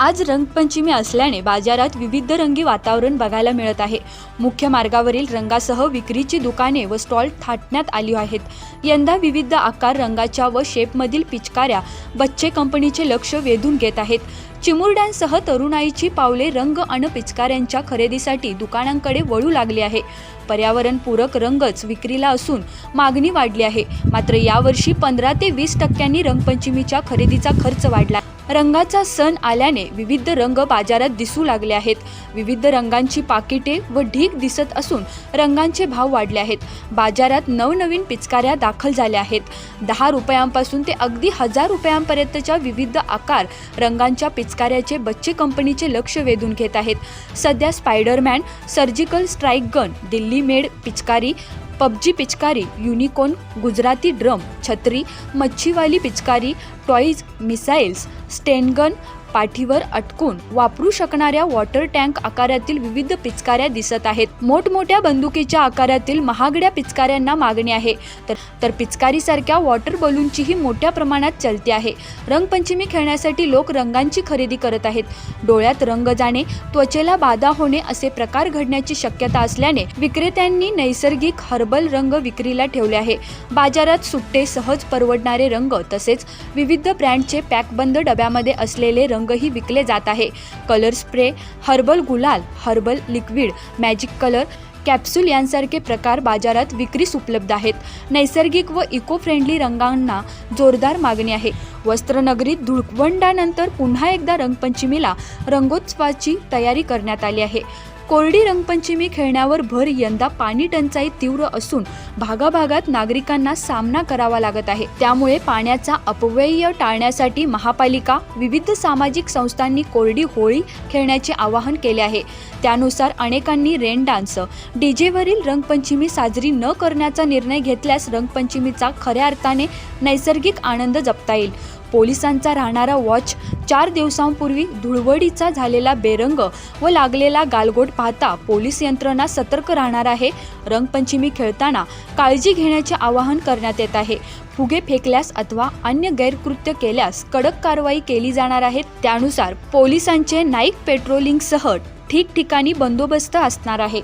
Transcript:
आज रंगपंचमी असल्याने बाजारात विविध रंगी वातावरण बघायला मिळत आहे. मुख्य मार्गावरील रंगासह विक्रीची दुकाने व स्टॉल थाटण्यात आली आहेत. यंदा विविध आकार रंगाच्या व शेपमधील पिचकाऱ्या बच्चे कंपनीचे लक्ष वेधून घेत आहेत. चिमुरड्यांसह तरुणाईची पावले रंग अन पिचकाऱ्यांच्या खरेदीसाठी दुकानांकडे वळू लागली आहे. पर्यावरणपूरक रंगच विक्रीला असून मागणी वाढली आहे. मात्र यावर्षी पंधरा ते वीस टक्क्यांनी रंगपंचमीच्या खरेदीचा खर्च वाढला. रंगाचा सण आल्याने विविध रंग बाजारात दिसू लागले आहेत. विविध रंगांची पाकिटे व ढीक दिसत असून रंगांचे भाव वाढले आहेत. बाजारात नवनवीन पिचकाऱ्या दाखल झाल्या आहेत. दहा रुपयांपासून ते अगदी हजार रुपयांपर्यंतच्या विविध आकार रंगांच्या पिचकाऱ्याचे बच्चे कंपनीचे लक्ष वेधून घेत आहेत. सध्या Spiderman surgical strike gun Delhi made पिचकारी पबजी पिचकारी युनिकॉर्न गुजराती ड्रम छत्री मच्छीवाली पिचकारी टॉईज मिसाईल्स स्टेनगन पाठीवर अटकून वापरू शकणाऱ्या वॉटर टँक आकारातील विविध पिचकाऱ्या दिसत आहेत. मोठमोठ्या बंदुकीच्या आकारातील महागड्या पिचकाऱ्यांना मागणी आहे. तर तर पिचकारीसारख्या वॉटर बलूनचीही मोठ्या प्रमाणात चलती आहे. रंगपंचमी खेळण्यासाठी लोक रंगांची खरेदी करत आहेत. डोळ्यात रंग जाणे त्वचेला बाधा होणे असे प्रकार घडण्याची शक्यता असल्याने विक्रेत्यांनी नैसर्गिक हर्बल रंग विक्रीला ठेवले आहे. बाजारात सुट्टे सहज परवडणारे रंग तसेच विविध ब्रँडचे पॅकबंद डब्यामध्ये असलेले रंग रंगही विकले जात आहे. कलर स्प्रे हर्बल गुलाल herbal liquid magic colour capsule यांसारखे प्रकार बाजारात विक्रीस उपलब्ध आहेत. नैसर्गिक व इको फ्रेंडली रंगांना जोरदार मागणी आहे. वस्त्रनगरीत धुळवंडानंतर पुन्हा एकदा रंगपंचमीला रंगोत्सवाची तयारी करण्यात आली आहे. कोरडी रंगपंचमी खेळण्यावर भर यंदा पाणी टंचाई तीव्र असून भागाभागात नागरिकांना सामना करावा लागत आहे. त्यामुळे पाण्याचा अपव्यय टाळण्यासाठी महापालिका विविध सामाजिक संस्थांनी कोरडी होळी खेळण्याचे आवाहन केले आहे. त्यानुसार अनेकांनी रेन डान्स डीजेवरील रंगपंचमी साजरी न करण्याचा निर्णय घेतल्यास रंगपंचमीचा खऱ्या अर्थाने नैसर्गिक आनंद जपता येईल. पोलिसांचा राहणारा वॉच चार दिवसांपूर्वी धुळवडीचा झालेला बेरंग व लागलेला गालगोट पाहता पोलीस यंत्रणा सतर्क राहणार आहे. रंगपंचमी खेळताना काळजी घेण्याचे आवाहन करण्यात येत आहे. फुगे फेकल्यास अथवा अन्य गैरकृत्य केल्यास कडक कारवाई केली जाणार आहे. त्यानुसार पोलिसांचे नाईक पेट्रोलिंगसह ठिकठिकाणी बंदोबस्त असणार आहे.